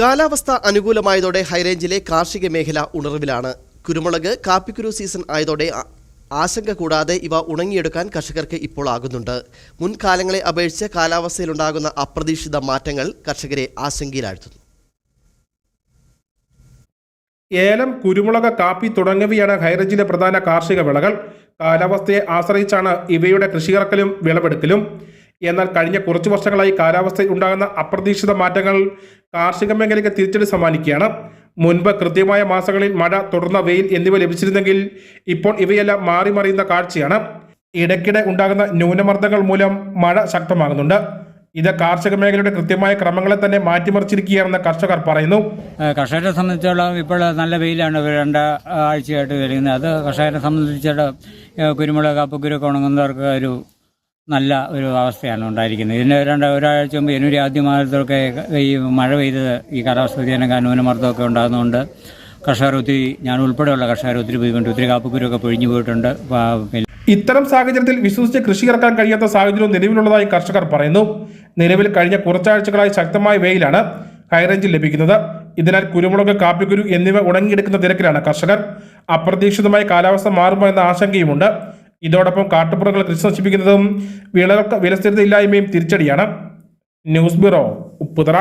കാലാവസ്ഥ അനുകൂലമായതോടെ ഹൈറേഞ്ചിലെ കാർഷിക മേഖല ഉണർവിലാണ്. കുരുമുളക് കാപ്പിക്കുരു സീസൺ ആയതോടെ ആശങ്ക കൂടാതെ ഇവ ഉണങ്ങിയെടുക്കാൻ കർഷകർക്ക് ഇപ്പോൾ ആകുന്നുണ്ട്. മുൻകാലങ്ങളെ അപേക്ഷിച്ച് കാലാവസ്ഥയിലുണ്ടാകുന്ന അപ്രതീക്ഷിത മാറ്റങ്ങൾ കർഷകരെ ആശങ്കയിലാഴ്ത്തുന്നു. ഏലം കുരുമുളക് കാപ്പി തുടങ്ങിയവയാണ് ഹൈറേഞ്ചിലെ പ്രധാന കാർഷിക വിളകൾ. കാലാവസ്ഥയെ ആശ്രയിച്ചാണ് ഇവയുടെ കൃഷിയിറക്കലും വിളവെടുക്കലും. എന്നാൽ കഴിഞ്ഞ കുറച്ചു വർഷങ്ങളായി കാലാവസ്ഥയിൽ ഉണ്ടാകുന്ന അപ്രതീക്ഷിത മാറ്റങ്ങൾ കാർഷിക മേഖലയ്ക്ക് തിരിച്ചടി സമ്മാനിക്കുകയാണ്. മുൻപ് കൃത്യമായ മാസങ്ങളിൽ മഴ തുടർന്ന വെയിൽ എന്നിവ ലഭിച്ചിരുന്നെങ്കിൽ ഇപ്പോൾ ഇവയെല്ലാം മാറി മറിയുന്ന കാഴ്ചയാണ്. ഇടയ്ക്കിടെ ഉണ്ടാകുന്ന ന്യൂനമർദ്ദങ്ങൾ മൂലം മഴ ശക്തമാകുന്നുണ്ട്. ഇത് കാർഷിക മേഖലയുടെ കൃത്യമായ ക്രമങ്ങളെ തന്നെ മാറ്റിമറിച്ചിരിക്കുകയാണെന്ന് കർഷകർ പറയുന്നു. കർഷകരെ സംബന്ധിച്ചോളം ഇപ്പോൾ നല്ല വെയിലാണ് രണ്ട് ആഴ്ചയായിട്ട് വരുന്നത്. അത് കർഷകരെ സംബന്ധിച്ചിടത്തോളം കുരുമുളക് കപ്പക്കുരൊക്കെ ഉണങ്ങുന്നവർക്ക് ഒരു നല്ല ഒരു അവസ്ഥയാണ് ഉണ്ടായിരിക്കുന്നത്. ഇതിന് രണ്ട് ഒരാഴ്ച മുമ്പ് ജനുവരി ആദ്യ മാസത്തിലൊക്കെ ഈ മഴ പെയ്തത് ഈ കാലാവസ്ഥ വ്യതിയാനം ന്യൂനമർദ്ദമൊക്കെ ഉണ്ടാകുന്നതുകൊണ്ട് കർഷകർ ഒത്തിരി ഞാൻ ഉൾപ്പെടെയുള്ള കർഷകർ ഒത്തിരി ബുദ്ധിമുട്ട് ഒത്തിരി കാപ്പക്കുരൊക്കെ പൊഴിഞ്ഞു പോയിട്ടുണ്ട്. ഇത്തരം സാഹചര്യത്തിൽ വിശ്വസിച്ച് കൃഷി ഇറക്കാൻ കഴിയാത്ത സാഹചര്യവും നിലവിലുള്ളതായി കർഷകർ പറയുന്നു. നിലവിൽ കഴിഞ്ഞ കുറച്ചാഴ്ചകളായി ശക്തമായ വെയിലാണ് ഹൈറേഞ്ചിൽ ലഭിക്കുന്നത്. ഇതിനാൽ കുരുമുളക് കാപ്പിക്കുരു എന്നിവ ഉണങ്ങിയെടുക്കുന്ന തിരക്കിലാണ് കർഷകർ. അപ്രതീക്ഷിതമായി കാലാവസ്ഥ മാറുമോ എന്ന ആശങ്കയുമുണ്ട്. ഇതോടൊപ്പം കാട്ടുപുറകൾ കൃഷി നശിപ്പിക്കുന്നതും വിളകൾക്ക് വിലസ്ഥിരതയില്ലായ്മയും തിരിച്ചടിയാണ്. News bureau Upputhara.